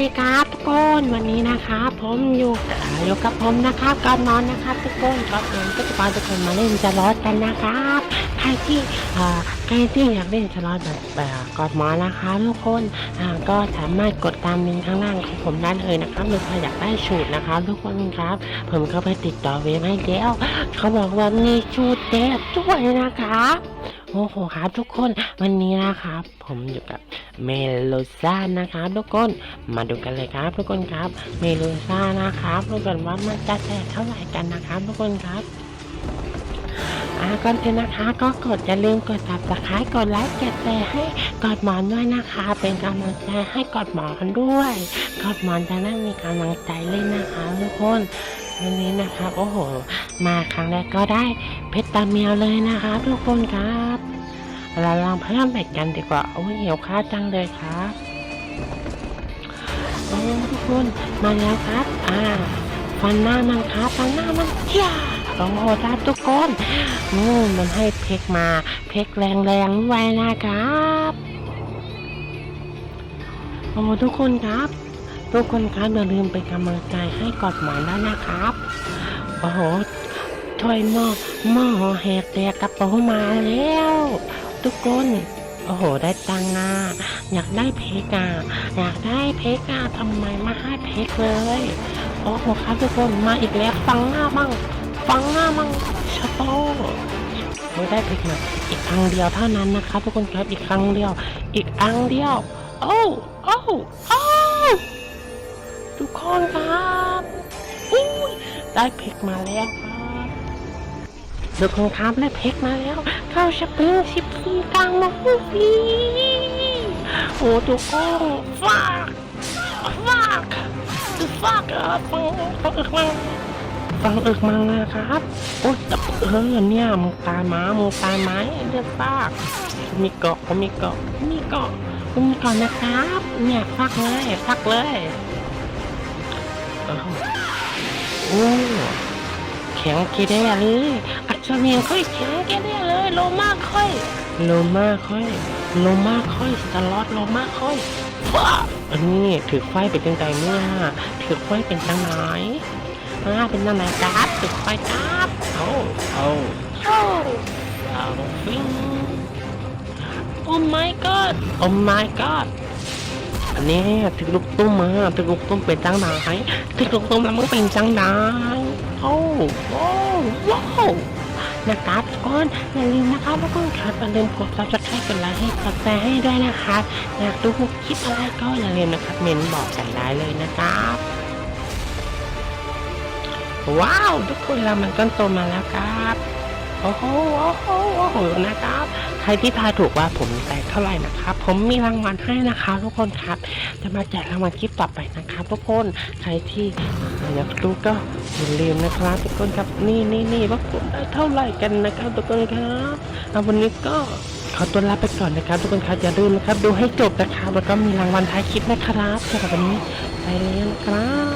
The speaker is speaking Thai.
ดีครับทุกคนวันนี้นะครับผมอยู่อยู่กับผมนะครับก่อนนอนนะครับทุกคนก่อนนอนก็จะพาทุกคนมาเล่นจะรอดกันนะครับใครที่ใครที่อยากเล่นจะรอดแบบแบบกอดหมอนนะครับทุกคนก็สามารถกดตามลิงก์ข้างล่างของผมได้เลยนะครับหรือใครอยากได้สูตรนะครับทุกคนครับ ผมก็ไปติดต่อเว็บให้แล้วเขาบอกว่ามีสูตรเด็ดด้วยนะครับ โอ้โหครับทุกคนวันนี้นะครับ ผมอยู่กับเมโลซ่านะครับทุกคนมาดูกันเลยครับ ทุกคนครับ เมโลซ่านะครับทุกคนว่ามันจะแตกเท่าไหร่กันนะครับ ทุกคนครับอาก่อนอื่นนะคะก็กดอย่าลืมกดตับสไครต์กดไลค์กดแชร์ให้กดหมอนด้วยนะคะ เป็นกำลังใจให้กดหมอนด้วย กดหมอนจะได้มีกำลังใจเล่นนะคะทุกคน วันนี้นะครับ โอ้โห มาครั้งแรกก็ได้เพชรตาเมียวเลยนะคะทุกคนครับ เราลองเพิ่มแบตกันดีกว่า โอ้เหี่ยวค้าจังเลยครับโอ้ทุกคนมาแล้วครับ อ่า ฟันหน้ามันครับฟันหน้ามันเจ้าโอ้โหครับทุกคนอืมมันให้เพกมา เพกแรงๆไว้นะครับ โอ้ทุกคนครับ ทุกคนครับอย่าลืมเป็นกำลังใจให้กอดหมอนด้วนะครับโอ้โหถ้วยหม้อหม้อแหกแตกกระเป๋ามาแล้ว ทุกคนโอ้โห ได้ตังค์อะอยากได้เพกอะอยากได้เพกอะทำไมมาให้เพกเลย โอ้โหครับทุกคนมาอีกแล้วฟังหน้ามั่งฟังหน้ามั่งชะโตไม่ได้เพกมาอีกครั้งเดียวเท่านั้นนะครับทุกคนครับอีกครั้งเดียว อีกครั้งเดียว โอ้โอ้โอ้ ทุกคนครับอุ้ยได้เพกมาแล้วครับทุกคนครับได้เพกมาแล้วเข้าสปริงสิบสี่กลางมาฟูฟีโอ้ทุกคนฟากฟากฟากเออฟังฟังเอิกมังฟังเอิกมังนะครับโอ้แต่เออเนี่ยมึงตายมามึงตายไหมเรียกฟากมีเกาะมมีเกาะมีเกาะมีเกาะนะครับ เนี่ยฟักเลยฟักเลย โอ้แข็งเกเรเลยอัศวินค่อยแข็งเกเรเลยโลมาค่อย โลมาค่อยโลมาค่อยสล็อตโลมาค่อยฟ้าอันนี้ถือไฟเป็นจังไงเนี่ยถือไฟเป็นจังไหนอ่าเป็นจังไหนครับถือไฟครับโอ้โอ้โอ้เอาฟิงโอ้ my god โอ้ my god อันนี้ถึงลูกตุ้มมาถึงลูกตุ้มเป็นจังไหนถึงลูกตุ้มแล้วมันเป็นจังไหนโอ้โอ้ว้าวนะครับทุกคนอย่าลืมนะครับทุกคนครับอย่าลืมกดซับสไครต์กดไลค์ให้กดแชร์ให้ด้วยนะครับอยากดูคลิปอะไรก็อย่าลืมนะครับเมนบอกกันได้เลยนะครับว้าวทุกคนเรามันก้นโตมาแล้วครับโอ้โหโอ้โหโอ้โหนะครับ ใครที่ทายถูกว่าผมแตกเท่าไหร่นะครับ ผมมีรางวัลให้นะครับทุกคนครับ จะมาแจกรางวัลคลิปต่อไปนะครับทุกคนใครที่อยากดูก็อย่าลืมนะครับทุกคนครับนี่นี่นี่ว่าผมได้เท่าไหร่กันนะครับทุกคนครับเอาวันนี้ก็ขอตัวลาไปก่อนนะครับ ทุกคนครับอย่าลืมนะครับ ดูให้จบนะครับ แล้วก็มีรางวัลท้ายคลิปนะครับสำหรับวันนี้ไปแล้วนะครับ